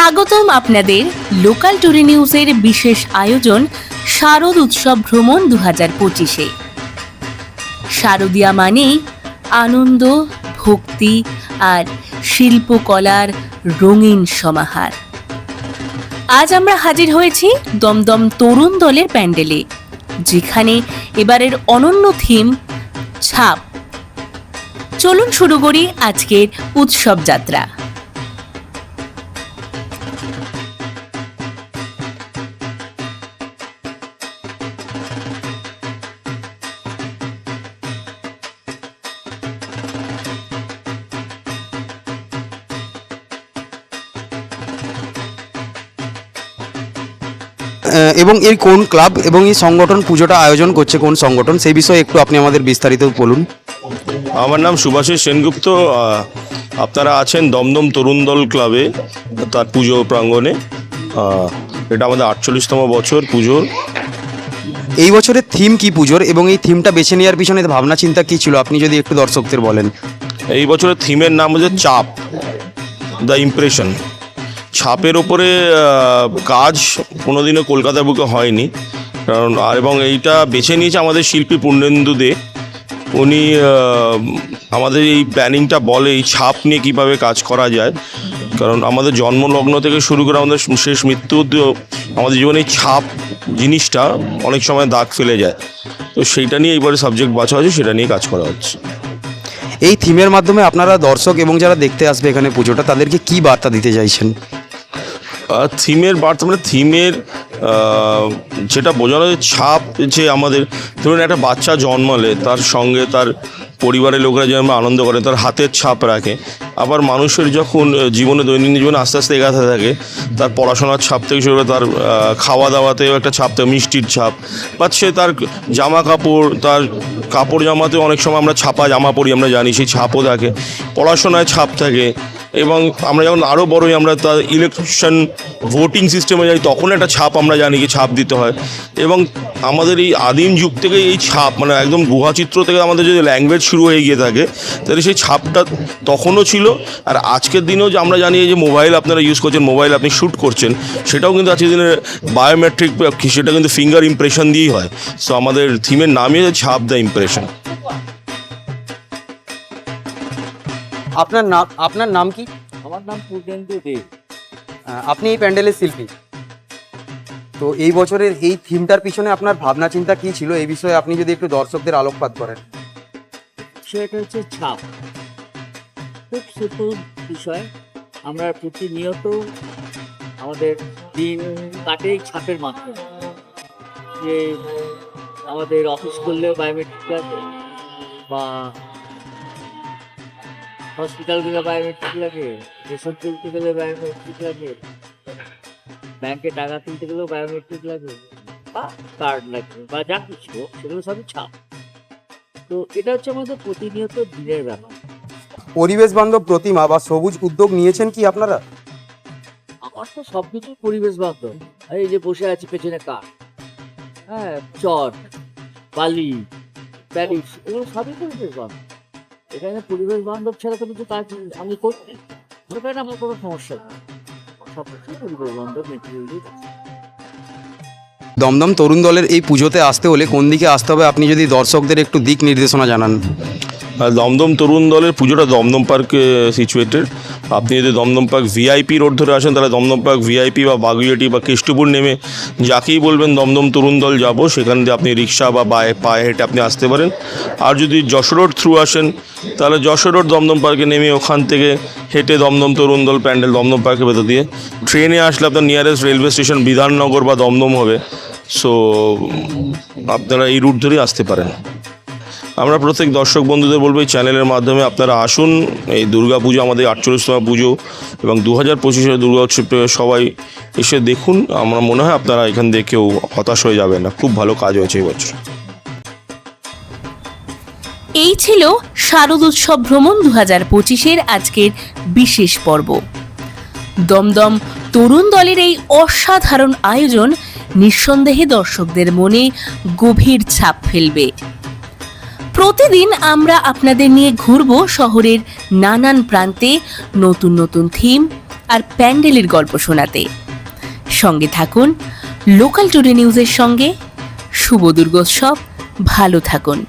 স্বাগতম আপনাদের লোকাল টুরি নিউজের বিশেষ আয়োজন শারদ উৎসব ভ্রমণ দু হাজার পঁচিশে। শারদিয়া মানেই আনন্দ, ভক্তি আর শিল্পকলার রঙিন সমাহার। আজ আমরা হাজির হয়েছি দমদম তরুণ দলের প্যান্ডেলে, যেখানে এবারের অনন্য থিম ছাপ। চলুন শুরু করি আজকের উৎসব যাত্রা। এবং এর কোন ক্লাব এবং এই সংগঠন পুজোটা আয়োজন করছে কোন সংগঠন? সেই বিষয়ে একটু আপনি আমাদের বিস্তারিত বলুন। আমার নাম সুভাষিস সেনগুপ্ত। আপনারা আছেন দমদম তরুণ দল ক্লাবে তার পুজো প্রাঙ্গণে। এটা আমাদের আটচল্লিশতম বছর পুজোর। এই বছরের থিম কি পুজোর এবং এই থিমটা বেছে নেওয়ার পিছনে ভাবনা চিন্তা কি ছিল? আপনি যদি একটু দর্শকদের বলেন। এই বছরের থিমের নাম হচ্ছে চাপ দ্য ইমপ্রেশন। ছাপের ওপরে কাজ কোনোদিনও কলকাতার বুকে হয়নি। কারণ, আর এবং এইটা বেছে নিয়েছে আমাদের শিল্পী পূর্ণেন্দু দে। উনি আমাদের এই প্ল্যানিংটা বলে এই ছাপ নিয়ে কীভাবে কাজ করা যায়। কারণ, আমাদের জন্মলগ্ন থেকে শুরু করে আমাদের শেষ মৃত্যু আমাদের জীবনে ছাপ জিনিসটা অনেক সময় দাগ ফেলে যায়। তো সেইটা নিয়ে এইবারে সাবজেক্ট বাছা হয়েছে সেটা নিয়ে কাজ করা হচ্ছে। এই থিমের মাধ্যমে আপনারা দর্শক এবং যারা দেখতে আসবে এখানে পুজোটা, তাদেরকে কি বার্তা দিতে চাইছেন? থিমের বার্তা মানে থিমের যেটা বোঝানো ছাপ যে আমাদের ধরুন একটা বাচ্চা জন্মালে, তার সঙ্গে তার পরিবারের লোকেরা যেমন আনন্দ করে, তার হাতের ছাপ রাখে। আবার মানুষের যখন জীবনে দৈনন্দিন জীবনে আস্তে আস্তে এগাতে থাকে, তার পড়াশোনার ছাপ থেকে শুরু করে তার খাওয়া দাওয়াতেও একটা ছাপ থাকে, মিষ্টির ছাপ। বা সে তার জামা কাপড় তার কাপড় জামাতেও অনেক সময় আমরা ছাপা জামা পরি, আমরা জানি, সেই ছাপও থাকে। পড়াশোনায় ছাপ থাকে। এবং আমরা যখন আরও বড়ই আমরা তার ইলেকশন ভোটিং সিস্টেমে যাই, তখন একটা ছাপ আমরা জানি কি ছাপ দিতে হয়। এবং আমাদের এই আদিম যুগ থেকে এই ছাপ মানে একদম গুহাচিত্র থেকে আমাদের যদি ল্যাঙ্গুয়েজ শুরু হয়ে গিয়ে থাকে, তাহলে সেই ছাপটা তখনও ছিল, আর আজকের দিনেও যে আমরা জানি যে মোবাইল আপনারা ইউজ করছেন মোবাইল আপনি শ্যুট করছেন, সেটাও কিন্তু আজকের দিনে বায়োমেট্রিক সেটা কিন্তু ফিঙ্গার ইমপ্রেশন দিয়েই হয়। সো আমাদের থিমের নামই ছাপ দ্য ইমপ্রেশন আপনার নাম আপনার নাম কি? আমার নাম পূর্ণেন্দু দে। আপনি এই প্যান্ডেলের শিল্পী। তো এই বছরের এই থিমটার পিছনে আপনার ভাবনা চিন্তা কি ছিল? এই বিষয়ে আপনি যদি একটু দর্শকদের আলোকপাত করেন। সেটা হচ্ছে ছাপ। খুব সিম্পল বিষয়। আমরা প্রতিনিয়ত আমাদের দিন কাটে ছাপের মাধ্যমে। যে আমাদের অফিস করলেও বায়োমেট্রিক বা হসপিটাল গেলে বায়োমেট্রিক লাগে রেশন তুলতে গেলে বায়োমেট্রিক লাগে ব্যাংকে টাকা তুলতে গেলেও বায়োমেট্রিক লাগে বা কার্ড লাগবে বা যা কিছু হোক, সেগুলো সবই ছাপ। তো এটা হচ্ছে আমাদের প্রতিনিয়ত দিনের ব্যাপার। পরিবেশ বান্ধব প্রতিমা বা সবুজ উদ্যোগ নিয়েছেন কি আপনারা? আমার তো সব কিছু পরিবেশ বান্ধব। এই যে বসে আছি পেছনে কাঠ হ্যাঁ চট বালি প্যারিস এগুলো সবই পরিবেশ বান্ধব। এখানে পরিবেশ বান্ধব ছাড়া তো কিছু কাজ আমি করছি সেখানে আমার কোনো সমস্যা নেই। সব পরিবেশ বান্ধব মেটেরিয়াল দিয়ে দমদম তরুণ দলের এই পুজোতে আসতে হলে কোন দিকে আসতে হবে? আপনি যদি দর্শকদের একটু দিক নির্দেশনা জানান। দমদম তরুণ দলের পুজোটা দমদম পার্কে সিচুয়েটেড আপনি যদি দমদম পার্ক ভিআইপি রোড ধরে আসেন, তাহলে দমদম পার্ক ভিআইপি বা বাগুইয়াটি বা কেষ্টপুর নেমে যাকেই বলবেন দমদম তরুণ দল যাব, সেখান দিয়ে আপনি রিক্সা বা বায়ে পায়ে হেঁটে আপনি আসতে পারেন। আর যদি যশোর রোড থ্রু আসেন, তাহলে যশোর রোড দমদম পার্কে নেমে ওখান থেকে হেঁটে দমদম তরুণ দল প্যান্ডেল দমদম পার্কের ভেতর দিয়ে ট্রেনে আসলে আপনার নিয়ারেস্ট রেলওয়ে স্টেশন বিধাননগর বা দমদম হবে। সো আপনারা এই রুট ধরেই আসতে পারেন। আমরা প্রত্যেক দর্শক বন্ধুদের বলব, এই চ্যানেলের মাধ্যমে আপনারা আসুন। এই দুর্গা পুজো আমাদের আটচল্লিশতম পুজো এবং দু হাজার পঁচিশের দুর্গা উৎসবটা সবাই এসে দেখুন। আমার মনে হয় আপনারা এখান থেকে কেউ হতাশ হয়ে যাবেন না। খুব ভালো কাজ হয়েছে এই বছর। এই ছিল শারদ উৎসব ভ্রমণ দু হাজার পঁচিশের আজকের বিশেষ পর্ব। দমদম তরুণ দলের এই অসাধারণ আয়োজন নিঃসন্দেহে দর্শকদের মনে গভীর ছাপ ফেলবে। প্রতিদিন আমরা আপনাদের নিয়ে ঘুরব শহরের নানান প্রান্তে নতুন নতুন থিম আর প্যান্ডেলের গল্প শোনাতে। সঙ্গে থাকুন, লোকাল টুডে নিউজের সঙ্গে। শুভ দুর্গোৎসব, ভালো থাকুন।